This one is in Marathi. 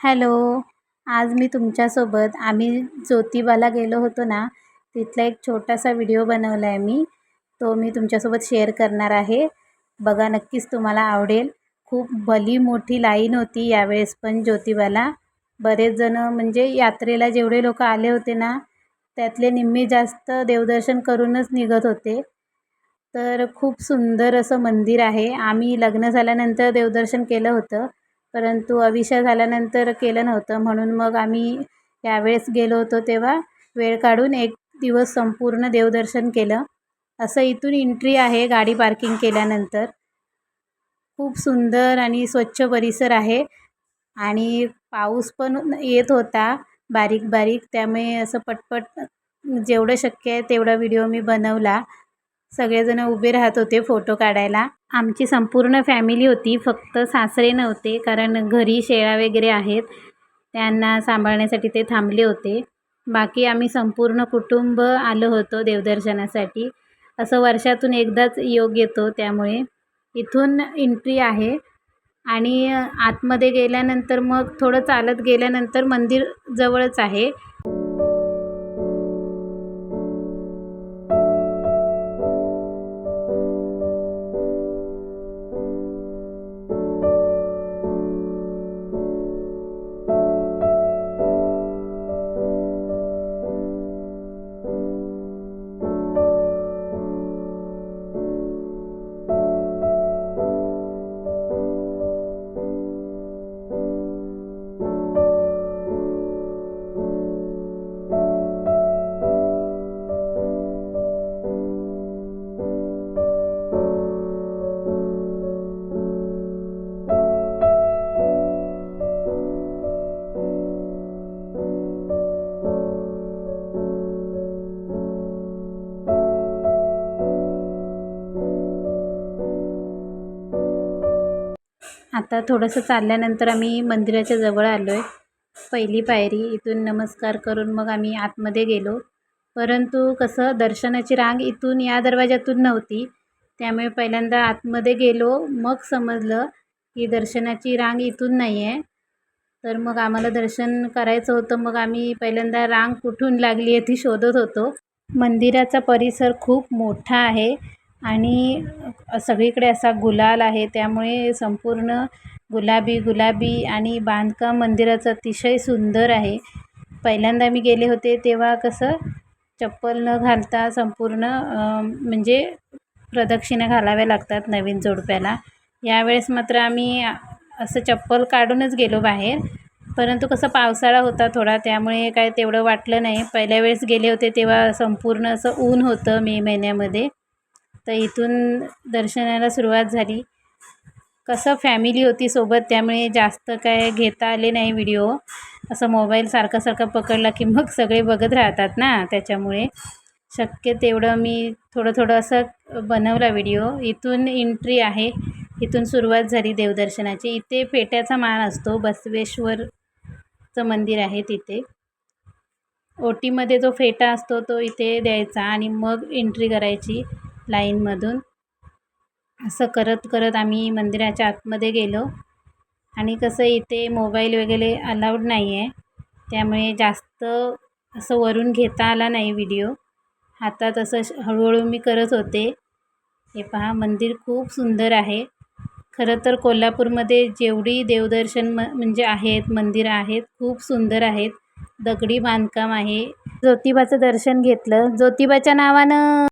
हॅलो. आज मी तुमच्यासोबत आम्ही ज्योतिबाला गेलो होतो ना तिथला एक छोटासा व्हिडिओ बनवला आहे मी. तो मी तुमच्यासोबत शेअर करणार आहे. बघा नक्कीच तुम्हाला आवडेल. खूप भली मोठी लाईन होती यावेळेस पण ज्योतिबाला. बरेच जणं म्हणजे यात्रेला जेवढे लोक आले होते ना त्यातले निम्मे जास्त देवदर्शन करूनच निघत होते. तर खूप सुंदर असं मंदिर आहे. आम्ही लग्न झाल्यानंतर देवदर्शन केलं होतं. परंतु अविशा झाल्यानंतर केलं नव्हतं. म्हणून मग आम्ही यावेळेस गेलो होतो तेव्हा वेळ काढून एक दिवस संपूर्ण देवदर्शन केलं. असं इथून एंट्री आहे गाडी पार्किंग केल्यानंतर. खूप सुंदर आणि स्वच्छ परिसर आहे आणि पाऊस पण येत होता बारीक बारीक त्यामुळे असं पटपट जेवढं शक्य आहे तेवढा व्हिडिओ मी बनवला. सगळेजण उभे राहत होते फोटो काढायला. आमची संपूर्ण फॅमिली होती फक्त सासरे नव्हते कारण घरी शेळ्या वगैरे आहेत. त्यांना सांभाळण्यासाठी ते थांबले होते. बाकी आम्ही संपूर्ण कुटुंब आलो होतो देवदर्शनासाठी. असं वर्षातून एकदाच योग येतो त्यामुळे. इथून एंट्री आहे. आणि आतमध्ये गेल्यानंतर मग थोडं चालत गेल्यानंतर मंदिर जवळच आहे. आता थोडंसं चालल्यानंतर आम्ही मंदिराच्या जवळ आलो आहे पहिली पायरी इथून नमस्कार करून मग आम्ही आतमध्ये गेलो. परंतु कसं दर्शनाची रांग इथून या दरवाजातून नव्हती. त्यामुळे पहिल्यांदा आतमध्ये गेलो मग समजलं की दर्शनाची रांग इथून नाही आहे तर मग आम्हाला दर्शन करायचं होतं. मग आम्ही पहिल्यांदा रांग कुठून लागली आहे ती शोधत होतो. मंदिराचा परिसर खूप मोठा आहे. आणि सगळीकडे असा गुलाल आहे त्यामुळे संपूर्ण गुलाबी गुलाबी आणि बांधकाम मंदिराचं अतिशय सुंदर आहे. पहिल्यांदा मी गेले होते तेव्हा कसं चप्पल न घालता संपूर्ण म्हणजे प्रदक्षिणा घालाव्या लागतात नवीन जोडप्याला. यावेळेस मात्र आम्ही असं चप्पल काढूनच गेलो बाहेर. परंतु कसं पावसाळा होता थोडा त्यामुळे काय तेवढं वाटलं नाही. पहिल्या वेळेस गेले होते तेव्हा संपूर्ण असं ऊन होतं मे महिन्यामध्ये. तर इथून दर्शनाला सुरुवात झाली. कसं फॅमिली होती सोबत त्यामुळे जास्त काय घेता आले नाही व्हिडिओ असं मोबाईल सारखा सारखा पकडला की मग सगळे बघत राहतात ना त्याच्यामुळे. शक्य तेवढं मी थोडं थोडं असं बनवला व्हिडिओ इथून एंट्री आहे. इथून सुरुवात झाली देवदर्शनाची. इथे पेट्याचा मान असतो. बसवेश्वरचं मंदिर आहे तिथे. ओटीमध्ये जो फेटा असतो तो इथे द्यायचा आणि मग एंट्री करायची. लाईनमधून असं करत करत आम्ही मंदिराच्या आतमध्ये गेलो. आणि कसं इथे मोबाईल वगैरे अलाउड नाही आहे त्यामुळे जास्त असं वरून घेता आला नाही व्हिडिओ. हातात असं हळूहळू मी करत होते. हे पहा मंदिर खूप सुंदर आहे. खरं तर कोल्हापूरमध्ये जेवढी देवदर्शन म म्हणजे आहेत मंदिरं आहेत खूप सुंदर आहेत. दगडी बांधकाम आहे. ज्योतिबाचं दर्शन घेतलं. ज्योतिबाच्या नावानं